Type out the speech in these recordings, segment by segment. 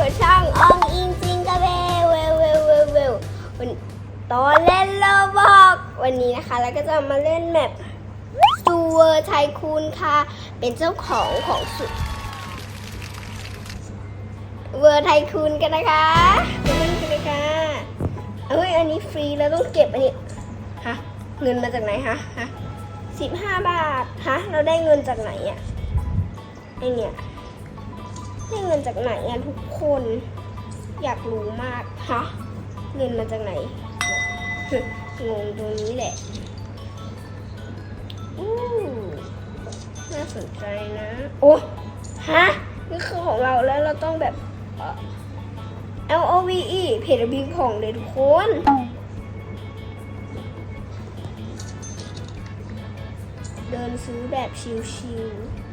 กับช่างอองอิงจิงกะเบเวลเวลเวลเวลวันตอนเล่นโลบอกวันนี้นะคะแล้วก็จะมาเล่นแมปซูเวอร์ไทคูนค่ะ เป็นเจ้าของของสุดเวอร์ไทคูนกันนะคะไปเล่นกันเลยค่ะเอ้ยอันนี้ฟรีแล้วต้องเก็บอันนี้ฮะเงินมาจากไหนฮะฮะสิบห้าบาทฮะเราได้เงินจากไหนอะไอเนี่ย ได้เงินจากไหนอะทุกคน อยากรู้มากฮะเงินมาจากไหนงงตรงนี้แหละอู้น่าสนใจนะ โอ้ฮะนี่คือของเราแล้วเราต้องแบบ L O V E เพจบิงของเลยทุกคนเดินซื้อแบบชิวๆ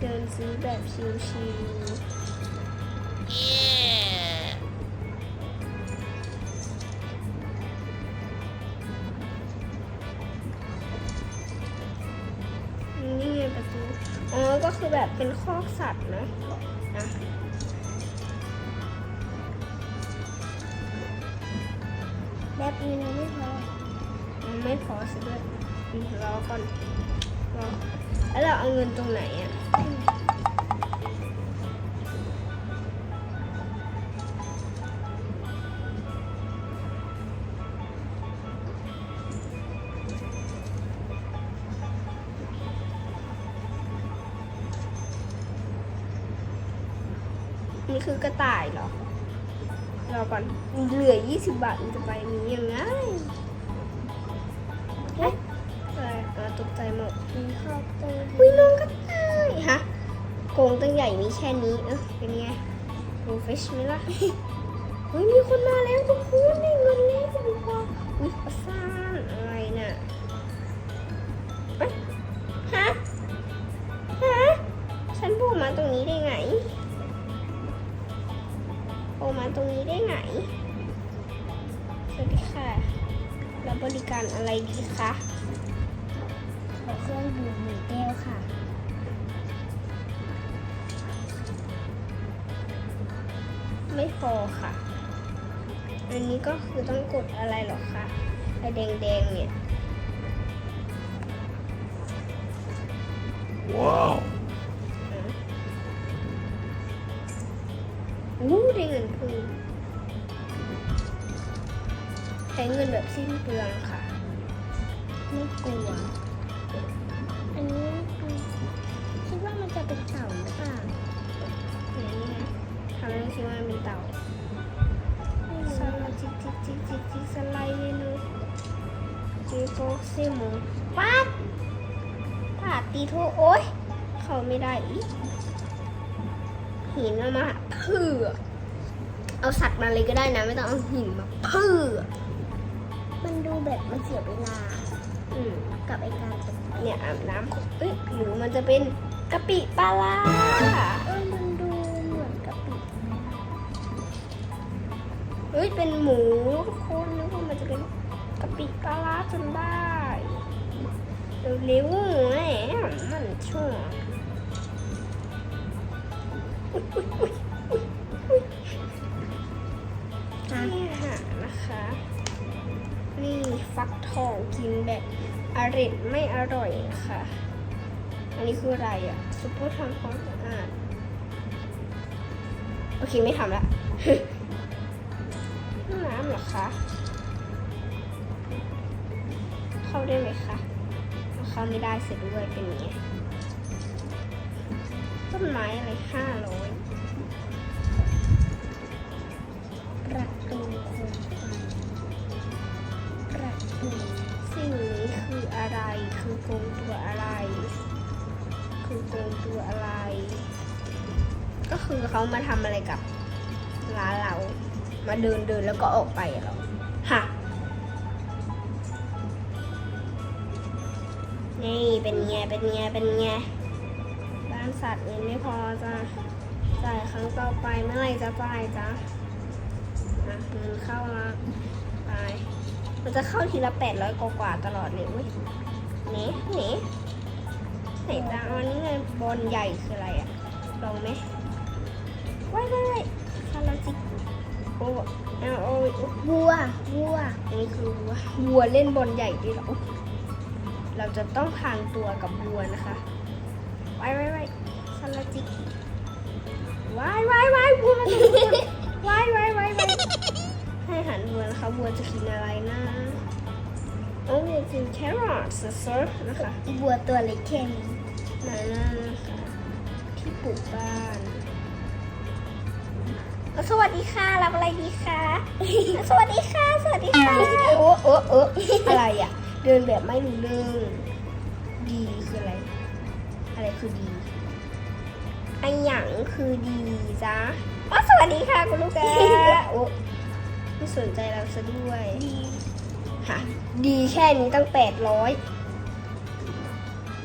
เดินซื้อแบบชิวๆนี่ไงประตูอ๋อ ก็คือแบบเป็นคอกสัตว์นะอะแบบนี้นะไม่พอมันไม่พอสิด้วยรอก่อน แล้วเราเอาเงินตรงไหนอะนี่คือกระต่ายเหรอ รอก่อนเหลือ 20 บาทมันจะไปนี้ยังไง อุ้ยน้องกระต่ายฮะโกงตั้งใหญ่มีแค่นี้เออเป็นไงโปรเฟชไหมล่ะเฮ้ยมีคนมาแล้วทุกคนได้เงินแล้วทุกคนอุ้ยประสานอะไรน่ะเอ้ยฮะฮะฉันโผล่มาตรงนี้ได้ไงโผล่มาตรงนี้ได้ไงสวัสดีค่ะรับบริการอะไรดีคะ ขอเครื่องดื่มหนึ่งแก้วค่ะ ไม่พอค่ะ อันนี้ก็คือต้องกดอะไรเหรอคะไอแดงๆเนี่ย Wow. อู้ได้เงินเพิ่มใช้เงินแบบสิ้นเปลืองค่ะ ไม่กลัวามันจะเป็นเต่าหรือเปล่าอย่างนี้นะทำให้คิดว่ามันเป็นเต่าไม่สรู้ไลด์จิกจิกจิกจิกจิกสไลด์เมนูจีโฟกซิมงปัดปาดตีโทโอ้ยเขาไม่ได้อีกหินเอามาเพื่อเอาสัตว์มาเลยก็ได้นะ ไม่ต้องเอาหินมาเพื่อมันดูแบบมันเสียเวลา อืมกับไอการตกเนี่ยอาบน้ำเอ้ยหรือมันจะเป็น กะปิปลาร้าเอ้ยมันดูเหมือนกะปิเฮ้ยเป็นหมูทุกคนนึกว่ามันจะเป็นกะปิปลาร้าจนได้เร็วๆแหมมันช่วงอุ๊ยอุ๊ยอุ๊ยอุ๊ยอุ๊ยนะนี่ค่ะนะคะ นี่ฟักทองกินแบบอร่อยไม่อร่อยนะคะ อันนี้คืออะไรอะซุปเปอร์ทำความสะอาดโอเคไม่ทำละห้องน้ำเหรอคะเข้าได้ไหมคะเข้าไม่ได้เสร็จด้วยเป็นอย่างนี้ต้นไม้อะไรห้าร้อยประตูโคมไฟประตูสิ่งนี้คืออะไรคือกรงตัวอะไร คือกรงตัวอะไร ก็คือเขามาทำอะไรกับร้านเรา มาเดินเดินแล้วก็ออกไปเหรอฮะนี่เป็นไงเป็นไงเป็นไงบ้านสัตว์เงินไม่พอจะจ่ายครั้งต่อไปเมื่อไหร่จะจ่ายจ๊ะอะเงินเข้าละไปมันจะเข้าทีละแปดร้อยกว่าๆตลอดเลยเว้ยเนะเนะ ไหนจ้าอันนี้ไงบอลใหญ่คืออะไรอะ ลองไหมว้ายว้ายว้ายซาลาจิโอ้เอาโอ้ยโอ้วัว วัวอันนี้คือวัว วัวเล่นบอลใหญ่ด้วยเหรอโอ้เราจะต้องพรางตัวกับวัวนะคะว้ายว้ายว้ายซาลาจิว้ายว้ายว้ายวัวมาจากไหนว้ายว้ายว้ายว้ายให้อาหันวัวนะคะวัวจะกินอะไรนะ โอ้ยกินแครอทเซิร์ฟนะคะวัวตัวเล็กแค่นี้มาแล้วนะคะที่ปลูกบ้านอะสวัสดีค่ะ รับอะไรดีคะอะสวัสดีค่ะ สวัสดีค่ะ โอ้โอ้โอ้อะไรอะ เดินแบบไม่รู้เรื่องดีคืออะไร อะไรคือดีไอหยังคือดีจ้าอ๋อสวัสดีค่ะคุณลูกแกโอ้ไม่สนใจเราซะด้วยดี ค่ะ ดีแค่นี้ตั้งแปดร้อย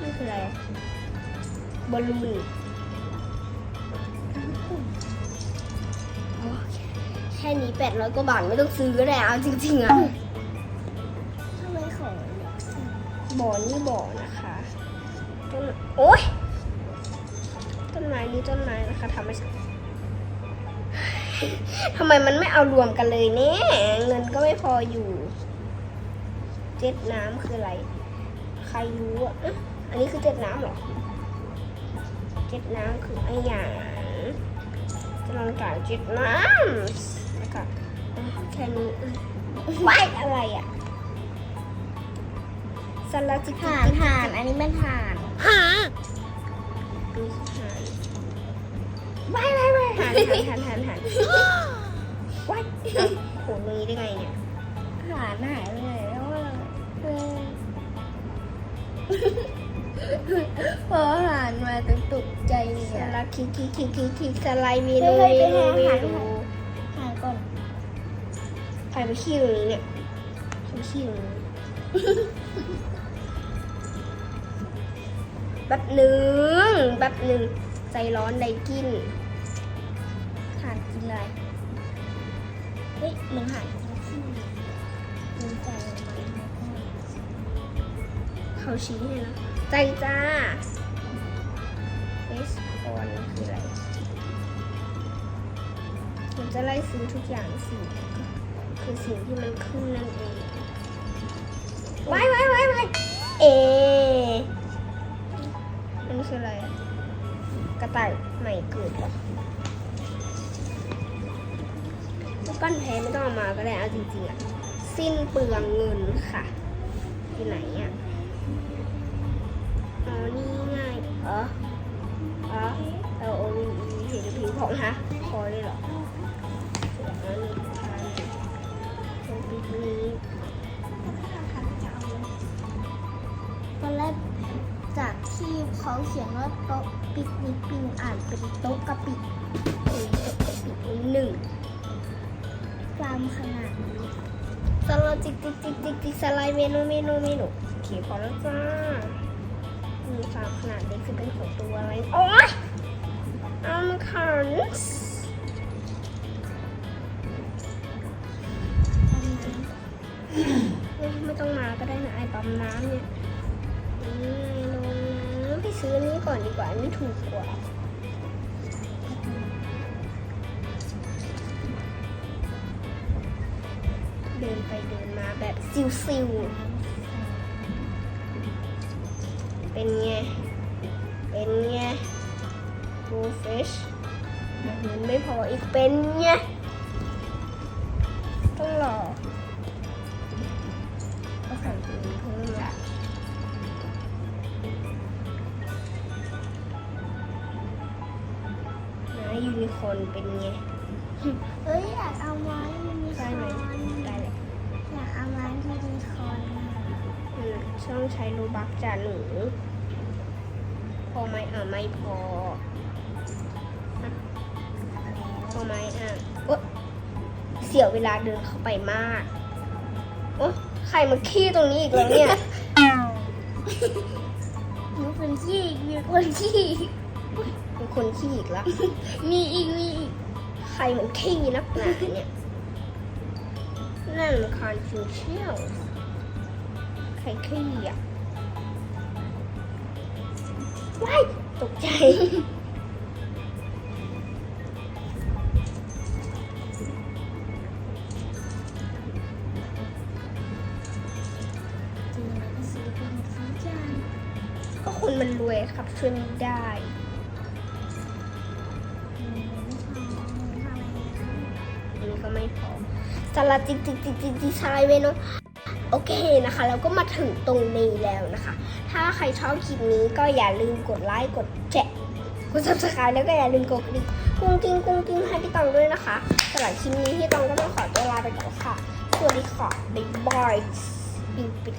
นี่คืออะไรอะบอลลูนโอ้แค่นี้แปดร้อยกว่าบาทไม่ต้องซื้อก็ได้เอาจริง ๆอะทำไมของเล็กจังบ่อนี่บ่อนะคะต้นโอ๊ยต้นไม้นี่ต้นไม้นะคะทำมาจากทำไมมันไม่เอารวมกันเลยเนี่ยเงินก็ไม่พออยู่ เจ็ดน้ำคืออะไร ใครรู้อะอ๊ะอันนี้คือเจ็ดน้ำเหรอ เจ็ดน้ำคือไอ้หยางจะลองจ่ายเจ็ดน้ำแล้วก็อะแค่นี้อะว้ายอะไรอะสลัดจิกห่านห่าน อันนี้มันห่านดูหานว้ายว้ายว้ายหันหันหันหันว้ายโหตรงนี้ได้ไงเนี่ยห่านหายไปไหนแล้วอะ เออพอห่านมาตึกตกใจเลสยอะลัดคิกคิกคิกคิกคิกสไลด์เมเฮ้นูเฮ้ยเมไปนูหาเมหานูหาก่อนใครไปขี้ตรงนี้เนี่ยใครไปขี้ตรงนี้แป๊บหนึ่งแป๊บหนึ่งใจร้อนไดกินหานกินอะไรเฮ้ยมันห่ากิน เขาชี้ให้นะใจจ้าเฟสคอนคืออะไรมันจะไล่ซื้อทุกอย่างสิคือสิ่งที่มันขึ้นนั่นเองไว้ไว้ไว้ไว้เอ มันคืออะไร กระต่ายใหม่เกิดหรอปั้นแพ้ไม่ต้องเอามาก็ได้เอาจริงๆอะ สิ้นเปลืองเงินค่ะอยู่ไหนอะ นี่ไงเออเออ L O V E เห็นผิวของฮะคอเลยเหรอเดี๋ยวอันนี้ทานตรงปิกนี้ตอนแรกจากที่เขาเขียนว่าโต๊ะปิกนิกปิงอ่านเป็นโต๊ะกะปิถึงจะปิหนึ่งกลามขนาดนี้สโลจิกจิกจิกจิกจิกสไลด์เมนูเมนูเมนูโอเคพอแล้วจ้า มีฟาร์มขนาดเล็กคือเป็นของตัวอะไรโอ๊ยอัมคันส์ไม่ต้องมาก็ได้นะไอ้ปั๊มน้ำเนี่ยอืมลงน้ำไปซื้ออันนี้ก่อนดีกว่าอันนี้ถูกกว่าเดินไปเดินมาแบบซิวๆ เป็นไง เป็นไงบูฟิชเงินไม่พออีกเป็นไง ต้องรอก็สั่งเพิ่มละนะยูนิคอนเป็นไง ต้องใช้โลบักจ่าหนูพอไหมอะไม่พออะพอไหมอะโอ๊ะเสียเวลาเดินเข้าไปมากโอ๊ะใครมาขี้ตรงนี้อีกแล้วเนี่ยมีคนขี้มีคนขี้มีคนขี้อีกแล้ว มีอีกมีอีก ใครมันขี้นักหนาเนี่ย นั่นมันคอนฟิวเชียล ใครขี้อะว้ายตกใจ ก็คนมันรวยครับช่วยไม่ได้นี่ก็ไม่พอสลัดจิกจิกจิกจิกจิกชายเวนุ โอเคนะคะ เราก็มาถึงตรงนี้แล้วนะคะ ถ้าใครชอบคลิปนี้ก็อย่าลืมกดไลค์กดแชร์กด subscribe แล้วก็อย่าลืมกดกระดิ่งกุ้งกิ้งกุ้งกิ้งให้พี่ตองด้วยนะคะสำหรับคลิปนี้พี่ตองก็ต้องขอตัวลาไปก่อนค่ะสวัสดีค่ะบ๊ายบายปิงปิด